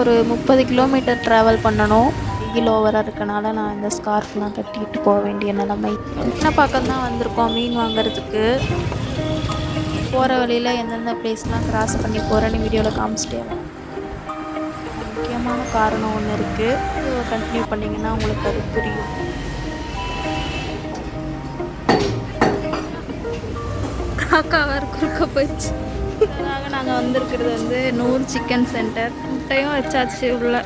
ஒரு முப்பது kilometre travel பண்ணணும். வெயில் ஓவராக இருக்கனால நான் இந்த ஸ்கார்ஃப்லாம் கட்டிட்டு போக வேண்டிய நிலைமை. என்ன பக்கம் தான் வந்திருக்கோம் மீன் வாங்குறதுக்கு. போகிற வழியில் எந்தெந்த பிளேஸ்லாம் கிராஸ் பண்ணி போகிறேன்னு வீடியோவில் காமிச்சிட்டேன் முக்கியமான காரணம் ஒன்று இருக்குது கண்டினியூ பண்ணிங்கன்னா உங்களுக்கு அது புரியும். காக்கா வேறு குறுக்க போயிடுச்சு. அதனால நாங்கள் வந்திருக்கிறது வந்து நூறு சிக்கன் சென்டர். முட்டையும் வச்சாச்சு உள்ள.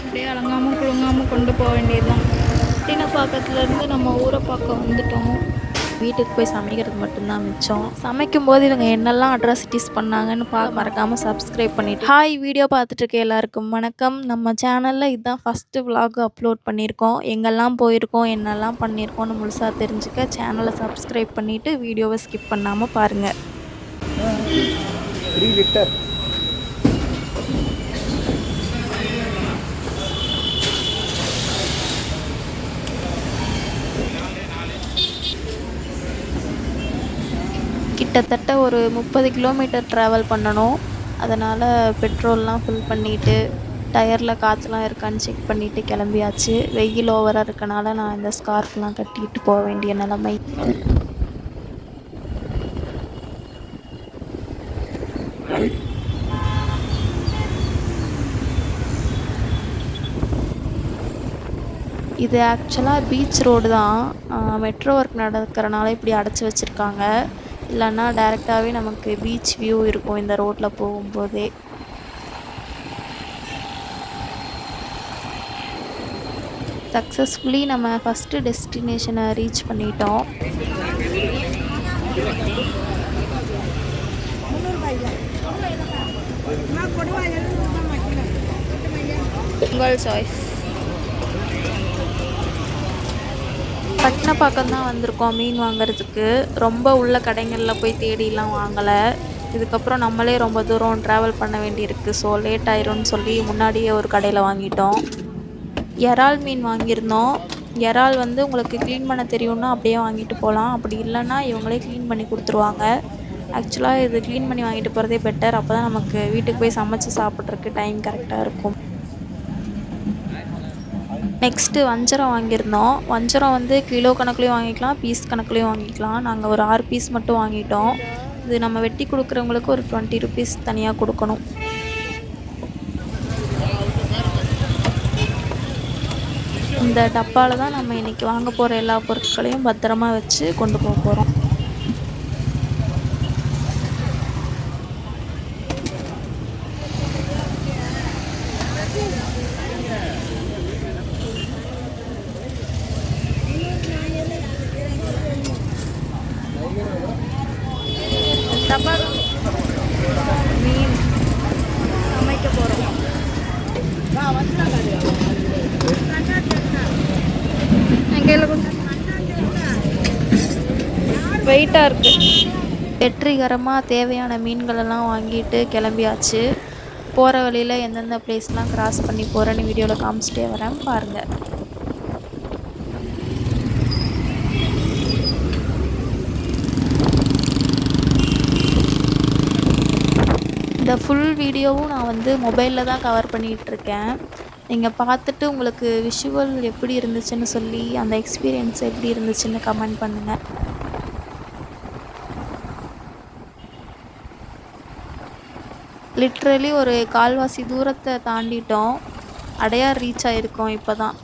அப்படியே அலங்காமல் குழுங்காமல் கொண்டு போக வேண்டியதுதான். பக்கத்துலேருந்து நம்ம ஊரை பக்கம் வந்துட்டோம். வீட்டுக்கு போய் சமைக்கிறது மட்டும்தான் மிச்சம். சமைக்கும் போது இவங்க என்னெல்லாம் அட்ராசிட்டிஸ் பண்ணாங்கன்னு பா மறக்காமல் சப்ஸ்கிரைப் பண்ணிட்டு. ஹாய் வீடியோ பார்த்துட்டு இருக்க எல்லாருக்கும் வணக்கம். நம்ம சேனலில் இதுதான் ஃபஸ்ட்டு விலாக் அப்லோட் பண்ணியிருக்கோம். எங்கெல்லாம் போயிருக்கோம் என்னெல்லாம் பண்ணியிருக்கோம்னு முழுசாக தெரிஞ்சுக்க சேனலை சப்ஸ்கிரைப் பண்ணிவிட்டு வீடியோவை ஸ்கிப் பண்ணாமல் பாருங்கள் த்ரீ லிட்டர் கிட்டத்தட்ட ஒரு முப்பது கிலோமீட்டர் ட்ராவல் பண்ணணும். அதனால் பெட்ரோல்லாம் ஃபில் பண்ணிவிட்டு டயரில் காற்றுலாம் இருக்கான்னு செக் பண்ணிவிட்டு கிளம்பியாச்சு. வெயில் ஓவராக இருக்கனால நான் இந்த ஸ்கார்ஃப்லாம் கட்டிட்டு போக வேண்டிய நிலைமை. இது ஆக்சுவலாக பீச் ரோடு தான். மெட்ரோ ஒர்க் நடக்கிறனால இப்படி அடைச்சி வச்சுருக்காங்க. இல்லைன்னா டேரெக்டாகவே நமக்கு பீச் வியூ இருக்கும் இந்த ரோட்டில் போகும்போதே. சக்ஸஸ்ஃபுல்லி நம்ம ஃபஸ்ட்டு டெஸ்டினேஷனை ரீச் பண்ணிட்டோம். உங்கள் சாய்ஸ் பட்டினப்பாக்கம் தான் வந்திருக்கோம் மீன் வாங்குறதுக்கு. ரொம்ப உள்ள கடைகளில் போய் தேடிலாம் வாங்கலை. இதுக்கப்புறம் நம்மளே ரொம்ப தூரம் ட்ராவல் பண்ண வேண்டியிருக்கு. ஸோ லேட் ஆயிரும்னு சொல்லி முன்னாடியே ஒரு கடையில் வாங்கிட்டோம். இறால் மீன் வாங்கியிருந்தோம். இறால் வந்து உங்களுக்கு க்ளீன் பண்ண தெரியும்னா அப்படியே வாங்கிட்டு போகலாம் அப்படி இல்லைன்னா இவங்களே க்ளீன் பண்ணி கொடுத்துருவாங்க. ஆக்சுவலாக இது க்ளீன் பண்ணி வாங்கிட்டு போகிறதே பெட்டர் அப்போ தான் நமக்கு வீட்டுக்கு போய் சமைச்சு சாப்பிட்றதுக்கு டைம் கரெக்டாக இருக்கும். நெக்ஸ்ட்டு வஞ்சரம் வாங்கியிருந்தோம். வஞ்சரம் வந்து கிலோ கணக்குலேயும் வாங்கிக்கலாம் பீஸ் கணக்குலேயும் வாங்கிக்கலாம். நாங்கள் ஒரு ஆறு பீஸ் மட்டும் வாங்கிட்டோம். இது நம்ம வெட்டி கொடுக்குறவங்களுக்கு ஒரு டுவெண்ட்டி ருபீஸ் தனியாக கொடுக்கணும். இந்த டப்பாவில் தான் நம்ம இன்றைக்கி வாங்க போகிற எல்லா பொருட்களையும் பத்திரமா வச்சு கொண்டு போக போகிறோம் டப்பா மீன் சமைக்க போகிறோம் கையில் வெயிட்டாக இருக்குது வெற்றிகரமாக தேவையான மீன்களெல்லாம் வாங்கிட்டு கிளம்பியாச்சு. போகிற வழியில் எந்தெந்த பிளேஸ்லாம் கிராஸ் பண்ணி போகிறேன்னு வீடியோவில் காமிச்சிட்டே வரேன். பாருங்கள் இந்த ஃபுல் வீடியோவும் நான் வந்து மொபைலில் தான் கவர் பண்ணிகிட்ருக்கேன் நீங்கள் பார்த்துட்டு உங்களுக்கு விஷுவல் எப்படி இருந்துச்சுன்னு சொல்லி அந்த எக்ஸ்பீரியன்ஸ் எப்படி இருந்துச்சுன்னு கமெண்ட் பண்ணுங்கள் லிட்ரலி ஒரு கால்வாசி தூரத்தை தாண்டிட்டோம். அடையார் ரீச் ஆகிருக்கோம் இப்போ தான்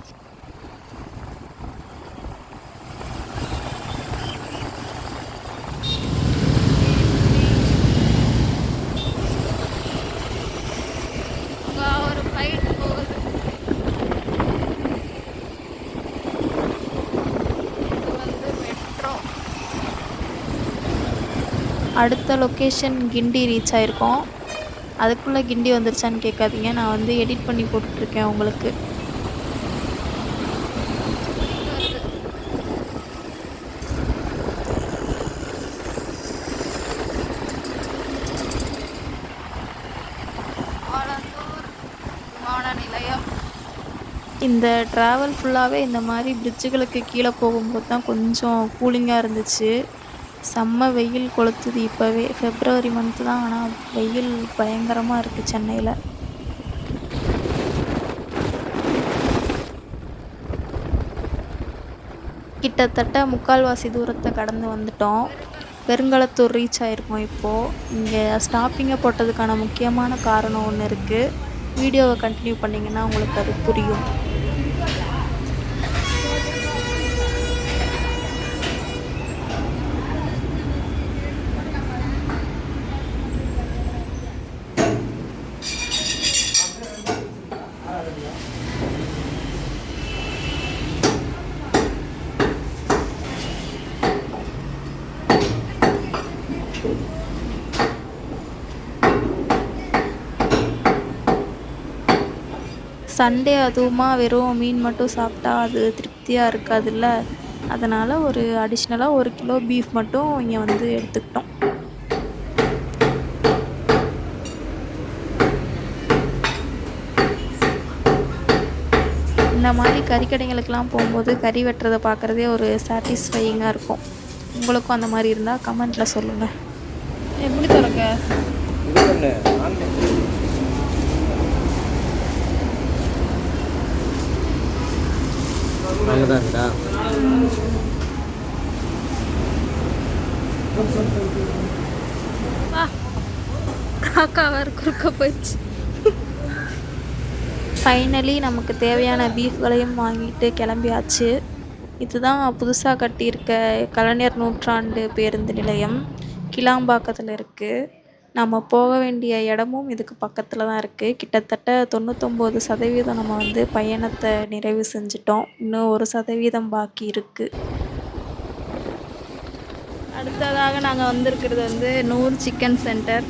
ஒரு ஃப்ளைட் போகுது இது வந்து மெட்ரோ அடுத்த லொக்கேஷன் கிண்டி ரீச் ஆயிருக்கோம். அதுக்குள்ளே கிண்டி வந்துருச்சான்னு கேட்காதீங்க. நான் வந்து எடிட் பண்ணி போட்டுட்ருக்கேன் உங்களுக்கு. நிலையம் இந்த ட்ராவல் ஃபுல்லாகவே இந்த மாதிரி பிரிட்ஜுகளுக்கு கீழே போகும்போது தான் கொஞ்சம் கூலிங்காக இருந்துச்சு. செம்ம வெயில் கொளுத்துது. இப்போவே ஃபெப்ரவரி மந்த்து தான். ஆனால் வெயில் பயங்கரமாக இருக்குது சென்னையில். கிட்டத்தட்ட முக்கால்வாசி தூரத்தை கடந்து வந்துட்டோம். பெருங்கலத்தூர் ரீச் ஆகிருக்கோம் இப்போது இங்கே ஸ்டாப்பிங்கை போட்டதுக்கான முக்கியமான காரணம் ஒன்று இருக்குது வீடியோவை கண்டினியூ பண்ணிங்கன்னா உங்களுக்கு அது புரியும். சண்டே அதுவுமா வெறும் மீன் மட்டும் சாப்பிட்டா அது திருப்தியாக இருக்காதுல்ல? அதனால் ஒரு அடிஷ்னலாக ஒரு கிலோ பீஃப் மட்டும் இங்கே வந்து எடுத்துக்கிட்டோம். இந்த மாதிரி கறிக்கடைகளுக்கெலாம் போகும்போது கறி வெட்டுறதை பார்க்குறதே ஒரு சாட்டிஸ்ஃபையிங்காக இருக்கும். உங்களுக்கும் அந்த மாதிரி இருந்தால் கமெண்ட்டில் சொல்லுங்கள் எப்படி தொடங்க அங்கதான் இருக்குதா வா. காக்கா வேறு குறுக்க போயிடுச்சு. ஃபைனலி நமக்கு தேவையான பீஃப்களையும் வாங்கிட்டு கிளம்பியாச்சு. இதுதான் புதுசாக கட்டியிருக்க கலைஞர் நூற்றாண்டு பேருந்து நிலையம். கிளாம்பாக்கத்தில் இருக்குது நம்ம போக வேண்டிய இடமும் இதுக்கு பக்கத்தில் தான் இருக்குது கிட்டத்தட்ட தொண்ணூத்தொம்பது சதவீதம் நம்ம வந்து பயணத்தை நிறைவு செஞ்சிட்டோம். இன்னும் ஒரு சதவீதம் பாக்கி இருக்குது அடுத்ததாக நாங்கள் வந்திருக்கிறது வந்து நூறு சிக்கன் சென்டர்.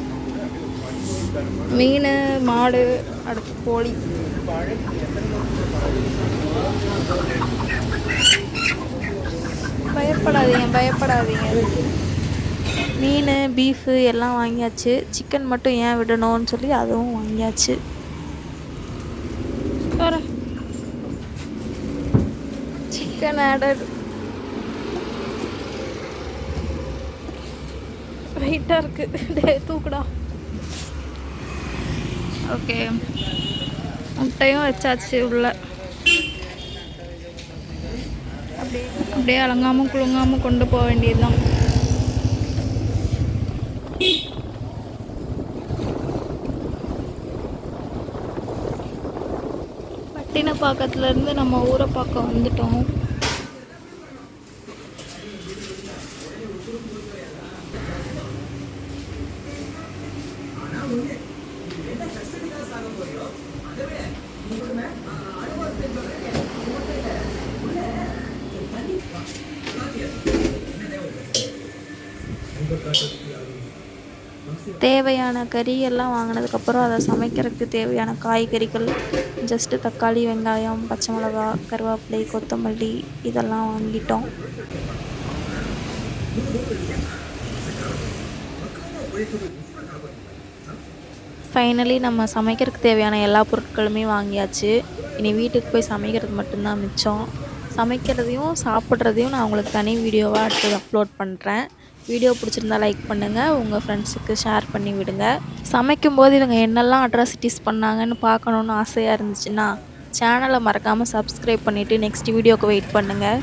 மீன் மாடு அடுத்து கோழி. பயப்படாதீங்க பயப்படாதீங்க. மீன் பீஃபு எல்லாம் வாங்கியாச்சு. சிக்கன் மட்டும் ஏன் விடணும்னு சொல்லி அதுவும் வாங்கியாச்சு. சிக்கன் ஆர்டர் வெயிட்டாக இருக்கு. டே தூக்குடா. ஓகே. முட்டையும் வச்சாச்சு உள்ள. அப்படியே அப்படியே அலங்காமல் குலுங்காமல் கொண்டு போக வேண்டியதுதான். பட்டினப்பாக்கத்துலேருந்து நம்ம ஊரை பார்க்க வந்துட்டோம். தேவையான கறி எல்லாம் வாங்கினதுக்கப்புறம் அதை சமைக்கிறதுக்கு தேவையான காய்கறிகள் ஜஸ்ட்டு தக்காளி வெங்காயம் பச்சை மிளகா கருவேப்பிலை கொத்தமல்லி இதெல்லாம் வாங்கிட்டோம். ஃபைனலி நம்ம சமைக்கிறதுக்கு தேவையான எல்லா பொருட்களுமே வாங்கியாச்சு. இனி வீட்டுக்கு போய் சமைக்கிறது மட்டும்தான் மிச்சம். சமைக்கிறதையும் சாப்பிட்றதையும் நான் உங்களுக்கு தனி வீடியோவாக எடுத்து அப்லோட் பண்ணுறேன் வீடியோ பிடிச்சிருந்தா லைக் பண்ணுங்கள் உங்கள் ஃப்ரெண்ட்ஸுக்கு ஷேர் பண்ணி விடுங்க. சமைக்கும்போது இவங்க என்னெல்லாம் அட்ராசிட்டிஸ் பண்ணாங்கன்னு பார்க்கணுன்னு ஆசையாக இருந்துச்சுன்னா சேனலை மறக்காமல் சப்ஸ்கிரைப் பண்ணிவிட்டு நெக்ஸ்ட் வீடியோவுக்கு வெயிட் பண்ணுங்கள்